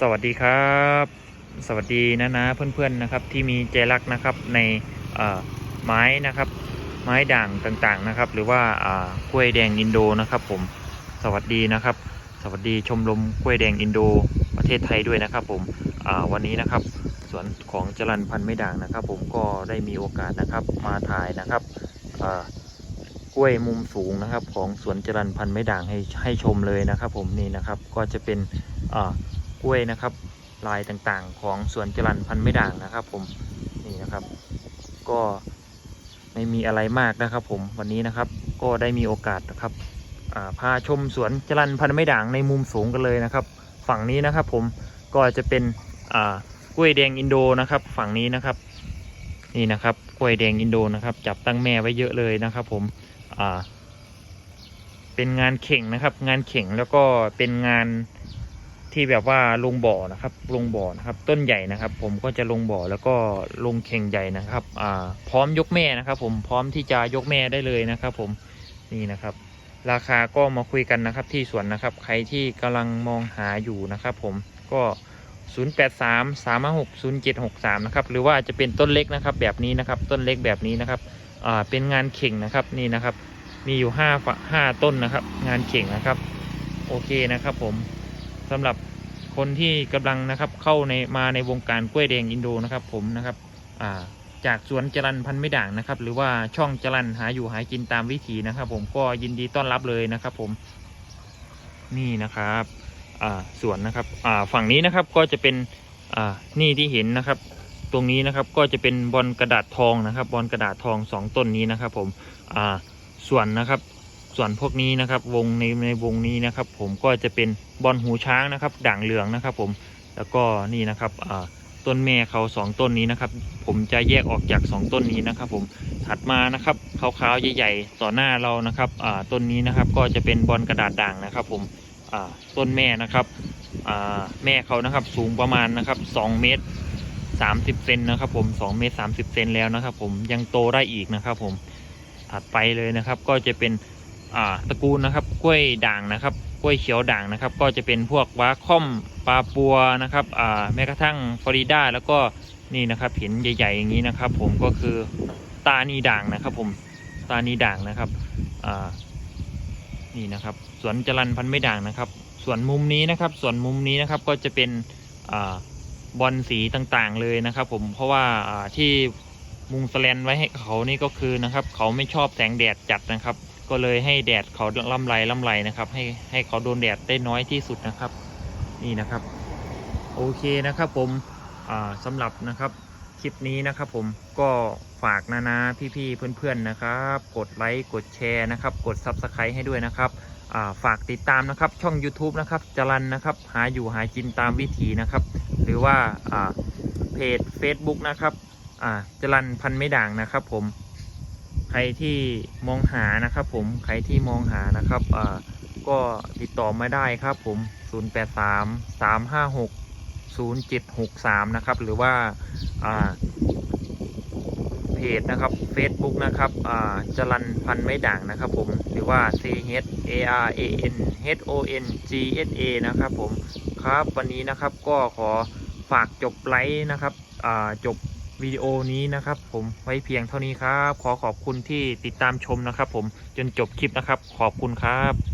สวัสดีครับ สวัสดีนะนะเพื่อนๆนะครับที่มีใจรักนะครับในไม้นะครับ ไม้ด่างต่างๆนะครับ หรือว่ากล้วยแดงอินโดนะครับ ผมสวัสดีนะครับ สวัสดีชมรมกล้วยแดงอินโดประเทศไทยด้วยนะครับ ผมวันนี้นะครับสวนของจรันพันธุ์ไม้ด่างนะครับ ผมก็ได้มีโอกาสนะครับมาถ่ายนะครับกล้วยมุมสูงนะครับ ของสวนจรันพันธุ์ไม้ด่างให้ให้ชมเลยนะครับ ผมนี่นะครับก็จะเป็นอ่า กล้วยนะครับ ลายต่างๆ ของสวนจรันพันไม้ด่างนะครับผมนี่นะครับ ก็ไม่มีอะไรมากนะครับ ผมวันนี้นะครับ ก็ได้มีโอกาสนะครับพาชมสวนจรันพันไม้ด่างในมุมสูงกันเลยนะครับ ฝั่งนี้นะครับผมก็จะเป็นกล้วยแดงอินโดนะครับ ฝั่งนี้นะครับนี่นะครับกล้วยแดงอินโดนะครับ จับตั้งแม่ไว้เยอะเลยนะครับ ผมเป็นงานเข่งนะครับ งานเข่งแล้วก็เป็นงาน ที่แบบว่าลงบ่อนะครับ ลงบ่อนะครับ ต้นใหญ่นะครับ ผมก็จะลงบ่อแล้วก็ลงเข่งใหญ่นะครับ อ่า พร้อมยกแม่นะครับ ผมพร้อมที่จะยกแม่ได้เลยนะครับ ผมนี่นะครับ ราคาก็มาคุยกันนะครับที่สวนนะครับ ใครที่กำลังมองหาอยู่นะครับ ผมก็ 083 356 0763 นะครับ หรือว่าจะเป็นต้นเล็กนะครับ แบบนี้นะครับ ต้นเล็กแบบนี้นะครับ อ่า เป็นงานเข่งนะครับ นี่นะครับ มีอยู่ห้าฝห้าต้นนะครับ งานเข่งนะครับ โอเคนะครับผม สำหรับคนที่กำลังนะครับเข้าในมาในวงการกล้วยแดงอินโดนะครับผมนะครับาจากสวนจรันพันไม่ด่างนะครับ หรือว่าช่องจรันหาอยู่หากินตามวิถีนะครับ ผมก็ยินดีต้อนรับเลยนะครับ ผมนี่นะครับสวนนะครับฝั่งนี้นะครับก็จะเป็นนี่ที่เห็นนะครับ ตรงนี้นะครับก็จะเป็นบอลกระดาษทองนะครับ บอลกระดาษทองสองต้นนี้นะครับ ผมส่วนนะครับ ส่วนพวกนี้นะครับ วงในในวงนี้นะครับ ผมก็จะเป็นบอลหูช้างนะครับ ด่างเหลืองนะครับ ผมแล้วก็นี่นะครับต้นแม่เขาสองต้นนี้นะครับ ผมจะแยกออกจากสองต้นนี้นะครับ ผมถัดมานะครับขาวๆใหญ่ๆต่อหน้าเรานะครับต้นนี้นะครับก็จะเป็นบอลกระดาษด่างนะครับ ผมต้นแม่นะครับแม่เขานะครับสูงประมาณนะครับสองเมตรสามสิบเซนนะครับ ผมสองเมตรสามสิบเซนแล้วนะครับ ผมยังโตได้อีกนะครับ ผมถัดไปเลยนะครับ ก็จะเป็น ตระกูลนะครับกล้วยด่างนะครับกล้วยเขียวด่างนะครับ ก็จะเป็นพวกวาค่อมปลาปัวนะครับแม้กระทั่งฟลอริดาแล้วก็นี่นะครับเห็นใหญ่ ๆ อย่างนี้นะครับ ผมก็คือตานีด่างนะครับ ผมตานีด่างนะครับนี่นะครับสวนจรันพันไม่ด่างนะครับ ส่วนมุมนี้นะครับ ส่วนมุมนี้นะครับก็จะเป็นอบอลสีต่างๆเลยนะครับ ผมเพราะว่าที่มุงสแลนไว้ให้เขานี่ก็คือนะครับ เขาไม่ชอบแสงแดดจัดนะครับ ก็เลยให้แดดเขาล่ำไรล่ำไรนะครับ ให้ให้เขาโดนแดดได้น้อยที่สุดนะครับ นี่นะครับ โอเคนะครับผมสำหรับนะครับคลิปนี้นะครับ ผมก็ฝากนานาพี่ๆเพื่อนๆนะครับ กดไลค์กดแชร์นะครับ กด Subscribe ให้ด้วยนะครับฝากติดตามนะครับช่อง YouTube นะครับจรันนะครับ หาอยู่หากินตามวิถีนะครับ หรือว่าเพจ Facebook นะครับจรันพันไม่ด่างนะครับผม ใครที่มองหานะครับผมใครที่มองหานะครับอ่าก็ติดต่อมาได้ครับผม 083 356 0763 นะครับ หรือว่าเพจนะครับ Facebook นะครับจรันพันไม่ด่างนะครับผม หรือว่า C H A R A N H O N G S A นะครับผม ครับวันนี้นะครับก็ขอฝากจบไลฟ์นะครับจบ วิดีโอนี้นะครับ ผมไว้เพียงเท่านี้ครับ ขอขอบคุณที่ติดตามชมนะครับ ผมจนจบคลิปนะครับ ขอบคุณครับ